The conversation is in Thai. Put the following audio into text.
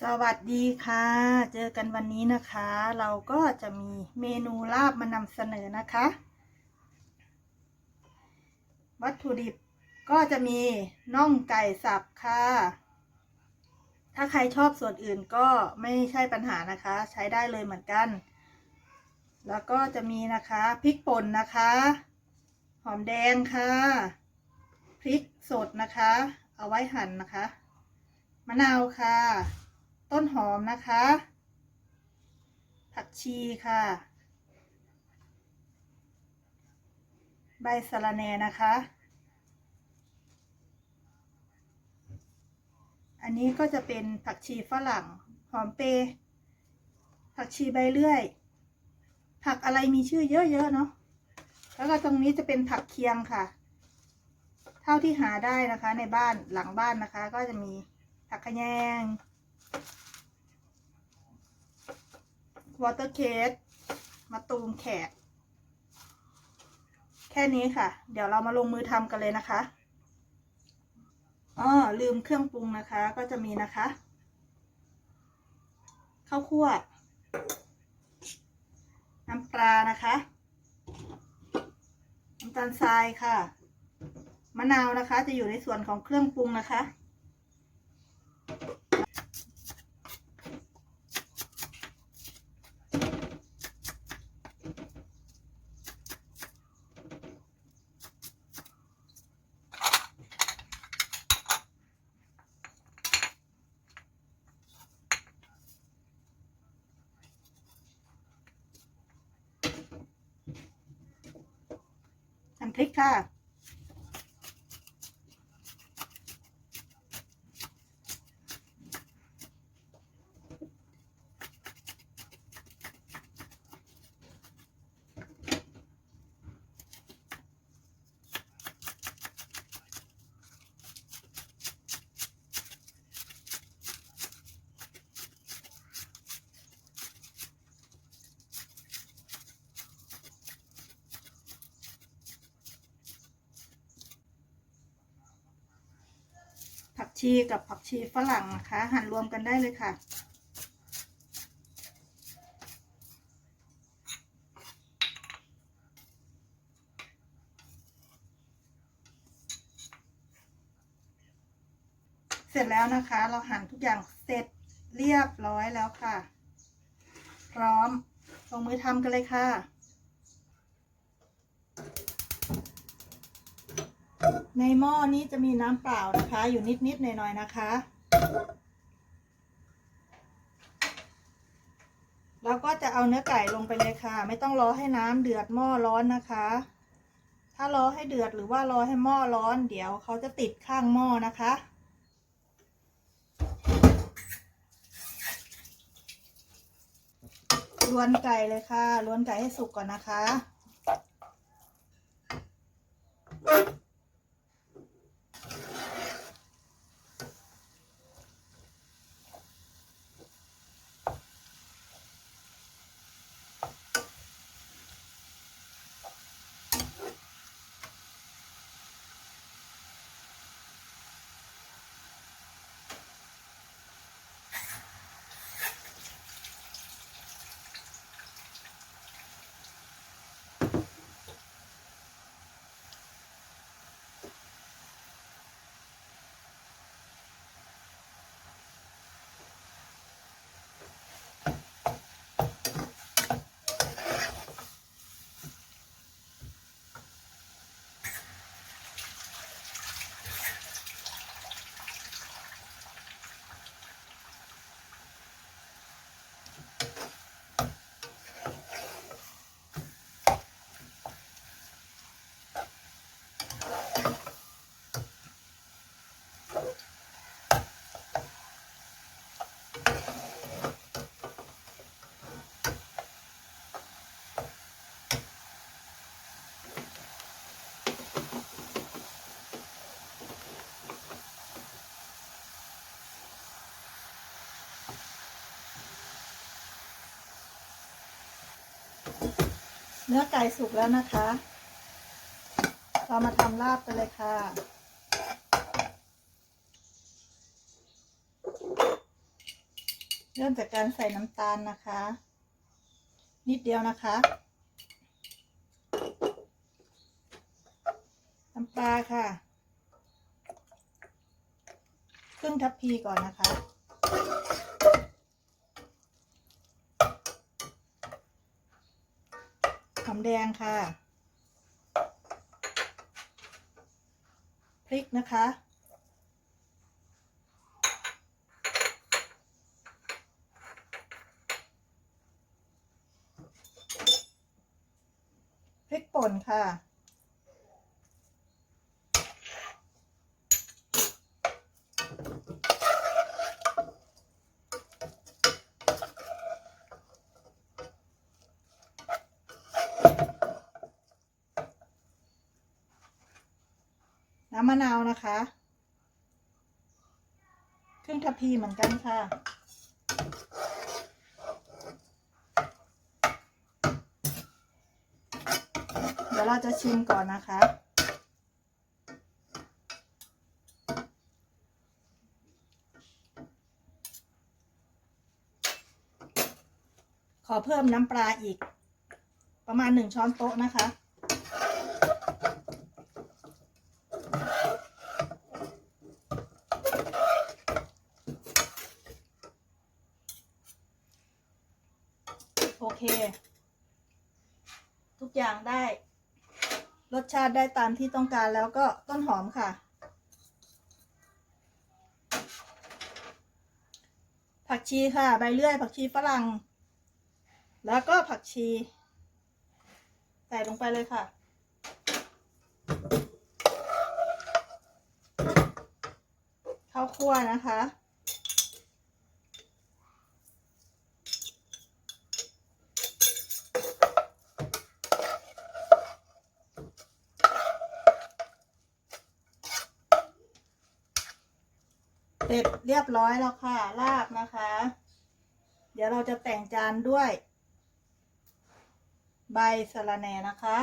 สวัสดีค่ะ เจอกันวันนี้นะคะ เราก็จะมีเมนูลาบมานำเสนอนะคะ วัตถุดิบก็จะมีน่องไก่สับค่ะ ถ้าใครชอบส่วนอื่นก็ไม่ใช่ปัญหานะคะ ใช้ได้เลยเหมือนกัน แล้วก็จะมีนะคะพริกป่นนะคะ หอมแดงค่ะ พริกสดนะคะ เอาไว้หั่นนะคะ มะนาวค่ะ ต้นหอมนะคะ ผักชีค่ะ ใบสะระแหน่นะคะ อันนี้ก็จะเป็นผักชีฝรั่ง หอมเปรย์ผักชีใบเลื่อย ผักอะไรมีชื่อเยอะๆเนาะ แล้วก็ตรงนี้จะเป็นผักเคียงค่ะ เท่าที่หาได้นะคะในบ้านหลังบ้านนะคะก็จะมี ผักขยงวอเตอร์เคสมาตูมแขก แค่นี้ค่ะ เดี๋ยวเรามาลงมือทำกันเลยนะคะอ๋อลืมเครื่องปรุงนะคะ ก็จะมีนะคะ ข้าวคั่ว น้ำปลานะคะ น้ำตาลทรายค่ะ มะนาวนะคะ จะอยู่ในส่วนของเครื่องปรุงนะคะ หั่ ชีกับผักชีฝรั่งนะคะ หั่นรวมกันได้เลยค่ะ เสร็จแล้วนะคะ เราหั่นทุกอย่างเสร็จเรียบร้อยแล้วค่ะ พร้อมลงมือทำกันเลยค่ะ ในหม้อนี้จะมีน้ำเปล่านะคะ อยู่นิดๆหน่อยๆนะคะแล้วก็จะเอาเนื้อไก่ลงไปเลยค่ะ ไม่ต้องรอให้น้ำเดือดหม้อร้อนนะคะ ถ้ารอให้เดือดหรือว่ารอให้หม้อร้อน เดี๋ยวเขาจะติดข้างหม้อนะคะลวนไก่เลยค่ะลวนไก่ให้สุกก่อนนะคะ เนื้อไก่สุกแล้วนะคะ เรามาทำลาบกันเลยค่ะ เริ่มจากการใส่น้ำตาลนะคะ นิดเดียวนะคะ น้ำปลาค่ะ ครึ่งทัพพีก่อนนะคะ แดงค่ะ พริกนะคะ พริกป่นค่ะ น้ำมะนาวนะคะครึ่งทัพพีเหมือนกันค่ะ เดี๋ยวเราจะชิมก่อนนะคะขอเพิ่มน้ำปลาอีก ประมาณหนึ่งช้อนโต๊ะนะคะ เค ทุกอย่างได้ รสชาติได้ตามที่ต้องการแล้วก็ต้นหอมค่ะ ผักชีค่ะ ใบเลื่อย ผักชีฝรั่ง แล้วก็ผักชี ใส่ลงไปเลยค่ะข้าวคั่วนะคะ เสร็จเรียบร้อยแล้วค่ะ ลาบนะคะ เดี๋ยวเราจะแต่งจานด้วย ใบสะระแหน่นะคะ